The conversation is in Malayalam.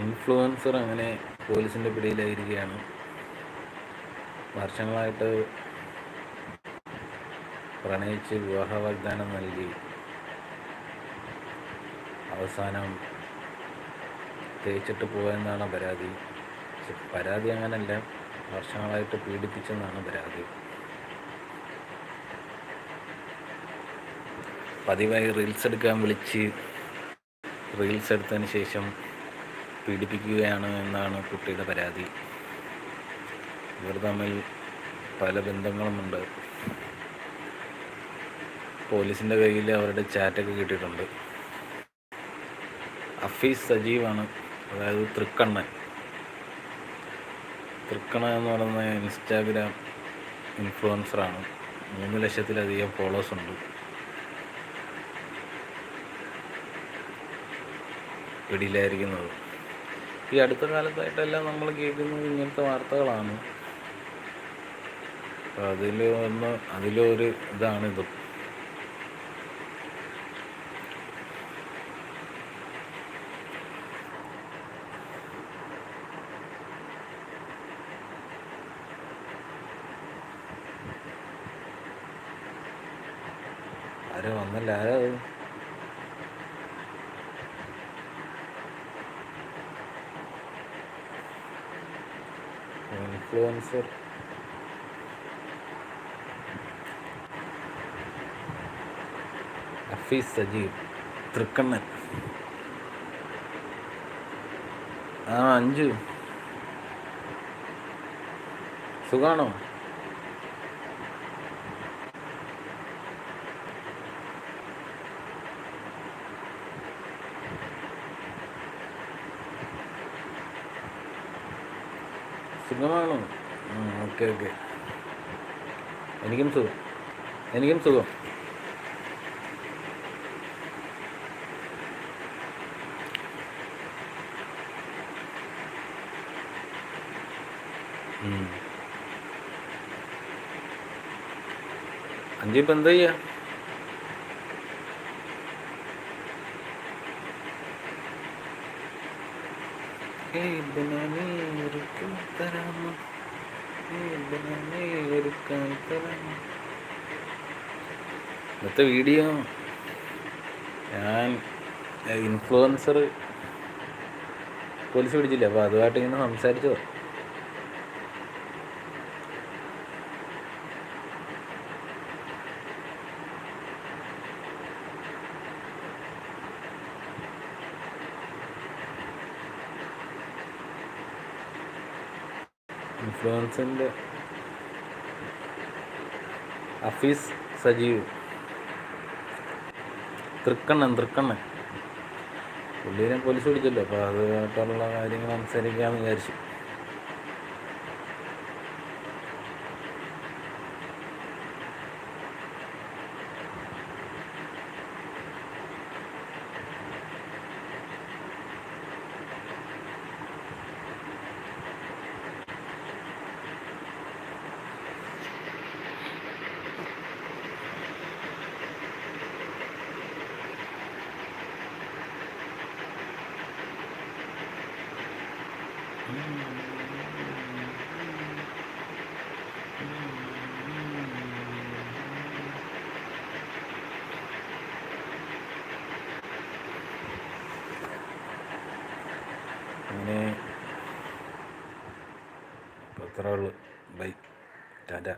ഇൻഫ്ലുവൻസർ അങ്ങനെ പോലീസിന്റെ പിടിയിലായിരിക്കുകയാണ്. വർഷങ്ങളായിട്ട് പ്രണയിച്ച് വിവാഹ വാഗ്ദാനം നൽകി. അവസാനം തേച്ചിട്ട് പോയെന്നാണ് പരാതി. പരാതി അങ്ങനല്ല വർഷങ്ങളായിട്ട് പീഡിപ്പിച്ചെന്നാണ് പരാതി. പതിവായി റീൽസ് എടുക്കാൻ വിളിച്ച് റീൽസ് എടുത്തതിന് ശേഷം പീഡിപ്പിക്കുകയാണ് എന്നാണ് കുട്ടിയുടെ പരാതി. ഇവർ തമ്മിൽ പല ബന്ധങ്ങളുമുണ്ട്. പോലീസിന്റെ കയ്യിൽ അവരുടെ ചാറ്റൊക്കെ കിട്ടിയിട്ടുണ്ട്. അഫീസ് സജീവാണ്. അതായത് തൃക്കണ്ണൻ. തൃക്കണ എന്ന് പറയുന്ന ഇൻസ്റ്റാഗ്രാം ഇൻഫ്ലുവൻസറാണ്. മൂന്ന് ലക്ഷത്തിലധികം ഫോളോവേഴ്സ് ഉണ്ട്. പിടിയിലായിരിക്കുന്നത്. ഈ അടുത്ത കാലത്തായിട്ടെല്ലാം നമ്മൾ കേൾക്കുന്നത് ഇങ്ങനത്തെ വാർത്തകളാണ്. അപ്പോൾ അതിൽ ഒന്ന് അതിലൊരു ഇതാണിത് ആരോ വന്നല്ല? ആരാ അത് ഇൻഫ്ലുവൻസർ ഹഫീസ് സജീവ് തൃക്കണ്ണൻ ആ അഞ്ചു. സുഖമാണോ? Okay okay. എനിക്കും സുഖം. എനിക്കും സുഖം. ഉം. അഞ്ചു ഇപ്പം എന്താ ചെയ്യാ? ഇന്നത്തെ വീഡിയോ ഞാൻ ഇൻഫ്ലുവൻസർ പോലീസ് പിടിച്ചില്ല? അപ്പോൾ അതുമായിട്ട് ഇങ്ങനെ സംസാരിച്ചോ ഇൻഫ്ലുവൻസിന്റെ അഫീസ് സജീവ്. തൃക്കണ്ണൻ തൃക്കണ്ണൻ. പുള്ളീനെ പോലീസ് പിടിച്ചല്ലോ അപ്പോൾ അതുമായിട്ടുള്ള കാര്യങ്ങൾ സംസാരിക്കാമെന്ന് വിചാരിച്ചു. അങ്ങനെ ഇപ്പോൾ അത്രേ ഉള്ളൂ ബൈ ടാറ്റ